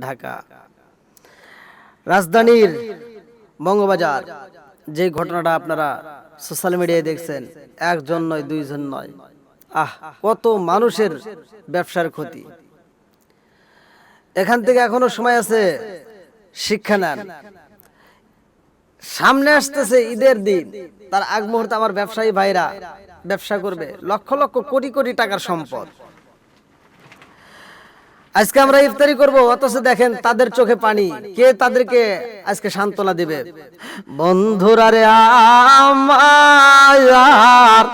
ঢাকা। রাজধানীর বঙ্গবাজার, যে ঘটনাটা আপনারা সোশ্যাল মিডিয়ায় দেখছেন, একজন নয়, দুইজন নয়। আহ, কত মানুষের ব্যবসার ক্ষতি। এখান থেকে এখনও সময় আছে, শিক্ষা নেন। সামনে আসতেছে ঈদের দিন, তার আগ মুহূর্তে আমার ব্যবসায়ী ভাইরা ব্যবসা করবে। লক্ষ লক্ষ কোটি কোটি টাকার সম্পদ। আজকে আমরা ইফতারি করব, অথচ দেখেন তাদের চোখে পানি। কে তাদেরকে আজকে সান্ত্বনা দিবে? বন্ধুরা রে আমার,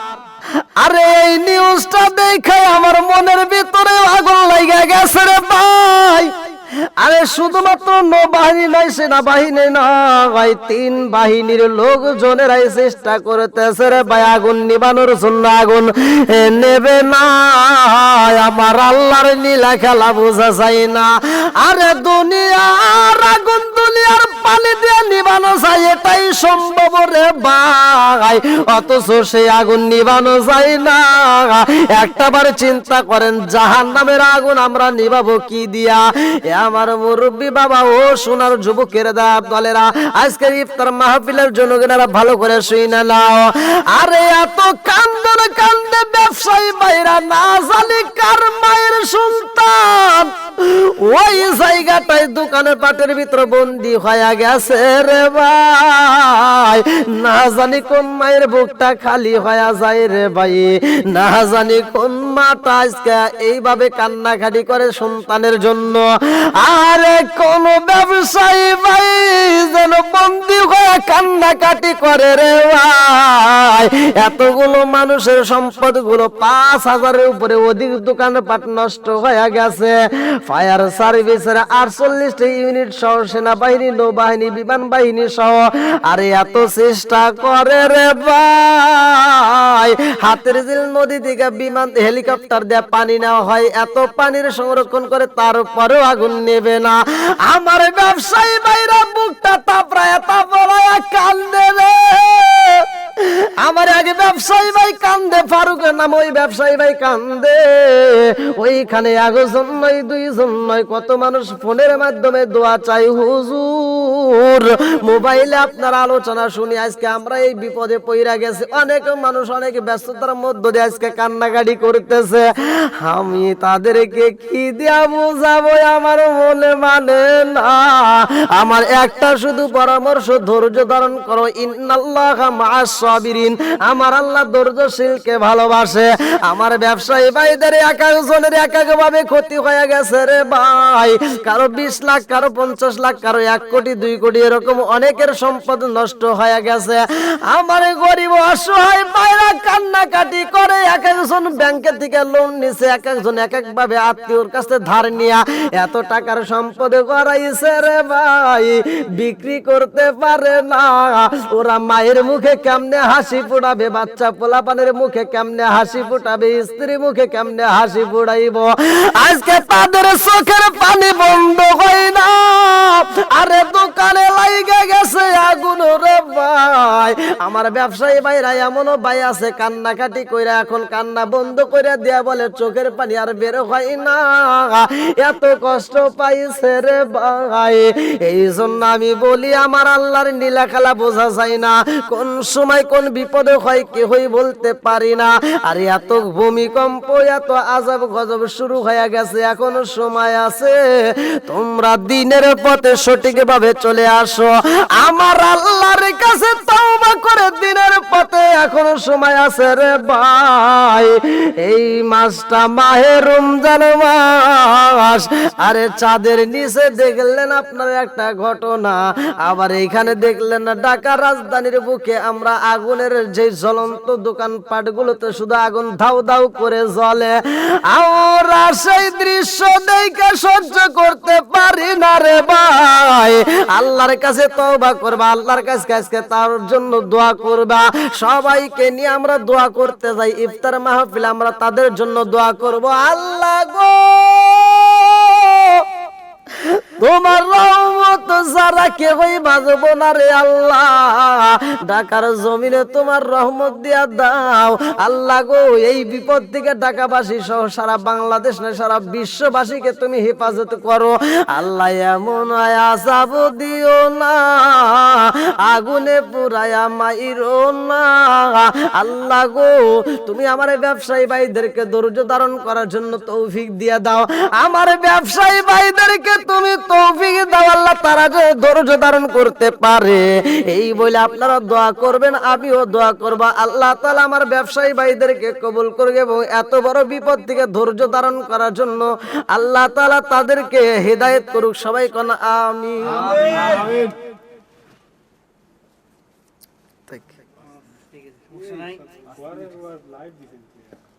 আরে এই নিউজটা দেখে আমার মনের ভিতরে আগুন লাগে গেছে রে ভাই। আরে শুধুমাত্র নৌবাহিনী নয় সেনাবাহিনী নয় তিন বাহিনীর লোকজনেরাই চেষ্টা করতেছে রে ভাই, আগুন নিবানোর জন্য আগুন নেবে না। আমার আল্লাহর নীলা খেলা বোঝা যায় না। আরে দুনিয়ার আগুন দুনিয়ার পানি দিয়ে নিবানো যায়, এটাই সম্ভব রে ভাই। অথচ সেই আগুন নিবানো যায় না। একটাবার চিন্তা করেন জাহান নামের আগুন আমরা নিবাবো কি দিয়া? আমার মুরব্বী বাবা, ও সোনার যুবকের দা দলেরা, আজকে ইফতার মাহফিলের জন্য কেনারা ভালো করে শুই না নাও। আরে এত কান্দন কান্দে ব্যবসায়ী বাইরা না জানি কার মায়ের সন্তান। ওই জায়গাটায় দোকানের পাটের বন্দি হয়ে গেছে রে ভাই। না জানি কোন মায়ের বুকটা খালি হয়ে যায় রে ভাই। না জানি কোন মাটা আজকে এইভাবে কান্নাকাটি করে সন্তানের জন্য। আরে কোন ব্যবসায়ী ভাই যেন বন্দি হয়ে কান্নাকাটি করে রে ভাই। এতগুলো মানুষের সম্পদগুলো পাঁচ হাজারের উপরে অধিক দোকানপাট নষ্ট হয়ে গেছে। ফায়ার সার্ভিসের আটচল্লিশটি ইউনিট সহ সেনাবাহিনী, নৌবাহিনী, বিমান বাহিনী সহ। আরে এত চেষ্টা করে রে ভাই। হাতের জিল নদী থেকে বিমান, হেলিকপ্টার দিয়ে পানি নেওয়া হয়। এত পানির সংরক্ষণ করে তারপরেও আগুন নেবে না। আমার ব্যবসায়ী ভাইরা বুকটা তাপড়ায় তাপড়ায় কান্দে। আমার আগে ব্যবসায়ী ভাই কান্দে ফারুকের নাম ওই ব্যবসায়ী ভাই কান্দে। ওইখানে একজন নয়, দুইজন নয়, কত মানুষ ফোনের মাধ্যমে দোয়া চাই হুজুর। মোবাইলে আপনার আলোচনা শুনি, আজকে আমরা এই বিপদে পইরা গেছি। অনেক মানুষ অনেক ব্যস্ততার মধ্য দিয়ে আজকে কান্নাকাটি করতেছে। আমি তাদেরকে কি দিয়া বুঝাবো, আমার মনে মানে না। আমার একটা শুধু পরামর্শ, ধৈর্য ধারণ করো। ইন্নাল্লাহ মাআস সাবিরিন। আমার আল্লাহ ধৈর্যশীলকে ভালোবাসে। আমার ব্যবসায়ী ভাইদের এক একজনের এক এক ভাবে ক্ষতি হয়ে গেছে রে ভাই। কারও বিশ লাখ, কারও পঞ্চাশ লাখ, কারও এক কোটি, দুই কোটি এরকম অনেকের সম্পদ নষ্ট হয়ে গেছে। আমার গরিব অসহায় ভাইরা কান্নাকাটি করে এক একজন ব্যাংকের থেকে লোন নিছে, এক একজন এক এক ভাবে আত্মীয়র কাছে ধার নিয়া এত টাকার সম্পদ করাইছে রে ভাই। বিক্রি করতে পারে না। ওরা মায়ের মুখে কেমনে হাসি ফুটাবে বাচ্চা পোলাপানের মুখে কেমনে হাসি ফুটাবে? স্ত্রী মুখে কেমনে হাসি ফুটাইব? আজকে তাদের চোখের পানি বন্ধ হয় না। আরে দোকানে লাইগে গেছে আগুন রে ভাই, আমার ব্যবসায়ী ভাইরা এমনও ভাই আছে, কান্নাকাটি কইরা এখন কান্না বন্ধ কইরা দিয়া বলে, চোখের পানি আর বের হয় না, এত কষ্ট পাইছে রে ভাই। এই জন্য আমি বলি, আমার আল্লাহর নীলা খেলা বোঝা যায় না, কোন সময় কোন বিপদে হয় কি হই বলতে পারি না। আর এত ভূমিকম্প, এত আজব গজব শুরু হয়ে গেছে, এখনও সময় আছে, তোমরা দিনের পথে সঠিকভাবে চলে আসো। আমার আল্লাহর কাছে তওবা করে দিনের পথে এখনও সময় আছে রে ভাই। এই মাসটা মাহে রমজান মাস। আরে চাঁদের নিচে দেখলেন আপনার একটা ঘটনা। আবার এইখানে দেখলেন না ঢাকা রাজধানীর বুকে আমরা আগুনের যে জ্বলন্ত দোকানপাট গুলোতে শুধু আগুন ধাউ ধাউ করে জ্বলে। আমরা সেই দৃশ্য দেখে সহ্য করতে পারি না রে ভাই। আল্লাহর কাছে তওবা করবা, আল্লাহর কাছে আজকে তার জন্য দোয়া করবা। সবাইকে নিয়ে আমরা দোয়া করতে যাই। ইফতার মাহফিল আমরা তাদের জন্য দোয়া করব। আল্লাহ গো! তোমার রহমত যারা কেউই বাজব না রে আল্লাহ। ঢাকার জমিনে তোমার রহমত দিয়া দাও। আল্লাহ গো, এই বিপদ থেকে ঢাকাবাসী সহ সারা বাংলাদেশ না, সারা বিশ্ববাসীকে তুমি হেফাজত করো। আল্লাহ এমন আসাব দিও না, আগুনে পুরায়া মাইরো না। আল্লাহ গো, তুমি আমার ব্যবসায়ী ভাইদেরকে ধৈর্য ধারণ করার জন্য তৌফিক দিয়া দাও। আমার ব্যবসায়ী ভাইদেরকে তুমি তৌফিক দাও আল্লাহ তারা যে ধৈর্য ধারণ করতে পারে। এই বলে আপনারা দোয়া করবেন আমিও দোয়া করব। আল্লাহ তাআলা আমার ব্যবসায়ী ভাইদেরকে কবুল করবে এবং এত বড় বিপদ থেকে ধৈর্য ধারণ করার জন্য আল্লাহ তাআলা তাদেরকে হেদায়েত করুক সবাই কোন আমিন।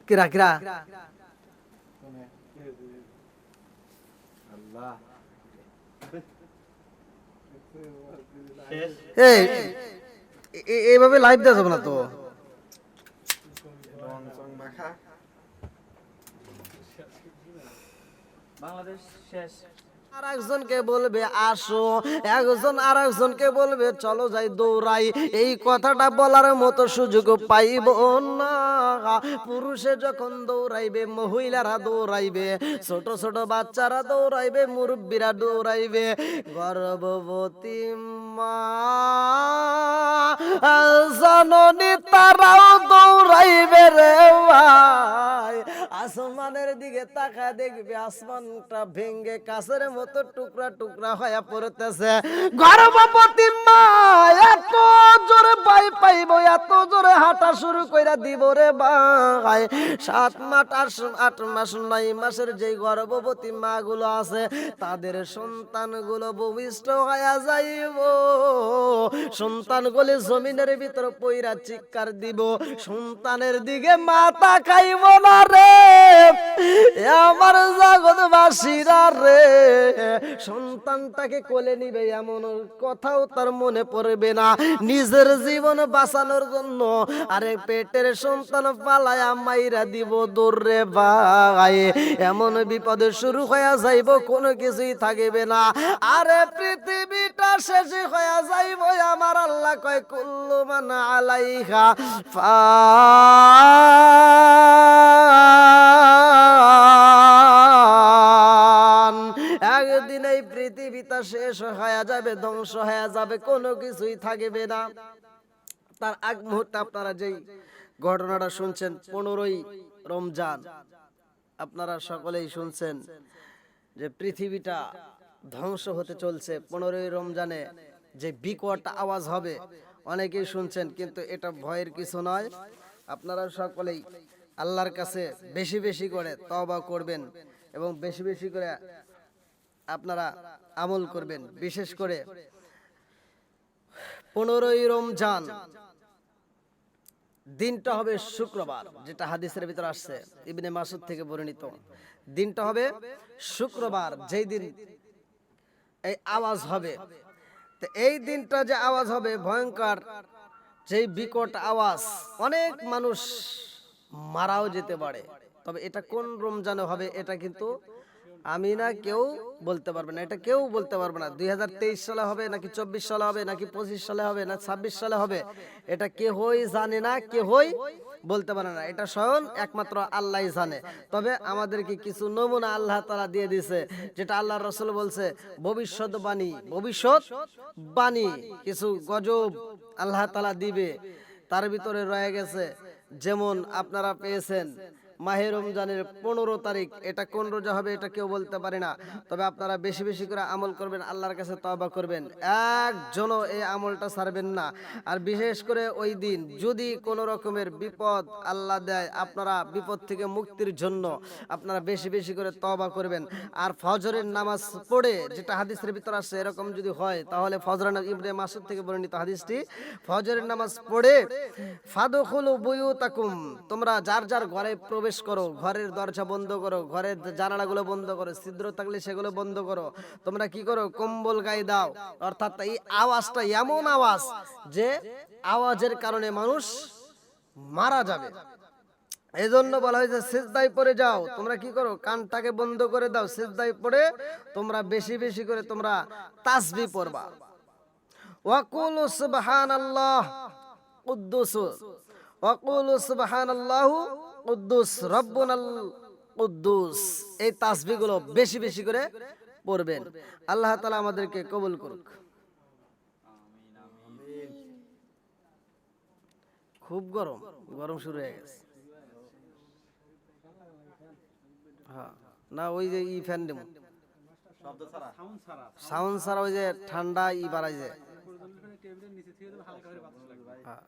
কিরা কিরা? এই এইভাবে লাইভ দেওয়া যাবে না তো? আর একজনকে বলবে আসো। একজন আর একজনকে বলবে চলো যাই দৌড়াই। এই কথাটা বলার মতো সুযোগ পাইব না। পুরুষে যখন দৌড়াইবে, মহিলারা দৌড়াইবে, ছোট ছোট বাচ্চারা দৌড়াইবে, মুরব্বীরা দৌড়াইবে। গর্ভবতী মা, জননী তারাও দৌড়াইবে রে ভাই। আসমানের দিকে তাকা দেখবে আসমানটা ভেঙ্গে কাছের মতো টুকরা টুকরা হয়ে পড়তেছে। গর্ভবতী মা এত জোরে পাই পাইব, এত জোরে হাঁটা শুরু কইরা দিব রে ভাই। সাত মাস, আট আট মাস, নয় মাসের যে গর্ভবতী মা গুলো আছে, তাদের সন্তানগুলো ভূমিষ্ঠ হয়ে যাইব। সন্তান গুলি জমিনের ভিতর পইরা চিৎকার দিব, সন্তানের দিকে মাথা খাইব না রে। আমার জগৎবাসীরা রে, সন্তানটাকে কোলে নিবে এমন কথাও তার মনে পড়বে না। নিজের জীবন বাঁচানোর জন্য আরে পেটের সন্তান পালায়া মাইরা দিব দৌড়ে ভাই। এমন বিপদে শুরু হয়ে যাইব, কোনো কিছুই থাকবে না। আরে পৃথিবীটা শেষ হয়ে যাইব, আমার আল্লাহ কয়, কুল্লু মান আলাইহা ফান এই পৃথিবীটা শেষ হয়ে যাবে, ধ্বংস হয়ে যাবে, কোনো কিছুই থাকবে না। তার আগ মুহূর্তে আপনারা যেই ঘটনাটা শুনছেন, পনেরোই রমজান, আপনারা সকলেই শুনছেন যে পৃথিবীটা ধ্বংস হতে চলছে। পনেরোই রমজানে যে বিকট আওয়াজ হবে, অনেকেই শুনছেন, কিন্তু এটা ভয়ের কিছু নয়। আপনারা সকলেই আল্লাহর কাছে বেশি বেশি করে তবা করবেন এবং বেশি বেশি করে আপনারা আমল করবেন, বিশেষ করে পনেরোই রমজান। দিনটা হবে শুক্রবার, যেটা হাদিসের ভিতর আসছে, ইবনে মাসুদ থেকে বর্ণিত। দিনটা হবে শুক্রবার, যেই দিন এই আওয়াজ হবে। তো এই দিনটা যে আওয়াজ হবে ভয়ঙ্কর, যেই বিকট আওয়াজ, অনেক মানুষ মারাও যেতে পারে। তবে এটা কোন রমজানে হবে, এটা কিন্তু আমি না কেউ বলতে পারবে না। এটা কেউ বলতে পারবে না। দুই হাজার তেইশ সালে হবে, নাকি চব্বিশ সালে হবে, নাকি পঁচিশ সালে হবে, না ছাব্বিশ সালে হবে, এটা কেহই জানে না, কেহই বলতে পারে না। এটা স্বয়ং একমাত্র আল্লাহ জানে। তবে আমাদেরকে কিছু নমুনা আল্লাহ তালা দিয়ে দিছে যেটা আল্লাহ রসুল বলছে, ভবিষ্যৎ বাণী ভবিষ্যৎ বাণী, কিছু গজব আল্লাহ তালা দিবে। তার ভিতরে রয়ে গেছে, যেমন আপনারা পেয়েছেন মাহে রমজানের পনেরো তারিখ। এটা কোন রোজা হবে এটা কেউ বলতে পারে না। তবে আপনারা বেশি বেশি করে আমল করবেন, আল্লাহর কাছে তবা করবেন। একজনও এই আমলটা ছাড়বেন না। আর বিশেষ করে ওই দিন যদি কোনো রকমের বিপদ আল্লাহ দেয়, আপনারা বিপদ থেকে মুক্তির জন্য আপনারা বেশি বেশি করে তবা করবেন। আর ফজরের নামাজ পড়ে যেটা হাদিসের ভিতর আসছে এরকম যদি হয়, তাহলে ফজরের ইবনে মাসুদ থেকে বর্ণিত হাদিসটি, ফজরের নামাজ পড়ে, ফাদখুলু বুয়ুতাকুম, তোমরা যার যার ঘরে প্রবেশ করো, ঘরের দরজা বন্ধ করো, ঘরের জানালাগুলো বন্ধ করো, ছিদ্র থাকলে সেগুলো বন্ধ করো। তোমরা কি করো? কম্বল গায়ে দাও। অর্থাৎ এই আওয়াজটা এমন আওয়াজ যে আওয়াজের কারণে মানুষ মারা যাবে। এই জন্য বলা হয়েছে সেজদাই পড়ে যাও। তোমরা কি করো? কানটাকে বন্ধ করে দাও সেজদাই পড়ে তোমরা বেশি বেশি করে তোমরা তাসবি পড়বা। ওয়াকুলু সুবহানাল্লাহ, কুদ্দুস। ওয়াকুলু সুবহানাল্লাহু কুদ্দুস, রব্বুনাল কুদ্দুস। এই তাসবিহগুলো বেশি বেশি করে পড়বেন। আল্লাহ তালা আমাদেরকে কবুল করুক। খুব গরম গরম শুরু হয়ে গেছে। হ্যাঁ না, ওই যে ই ফ্যান সাউন্ড ছাড়া। ওই যে ঠান্ডা ই বাড়াই যায় হ্যাঁ।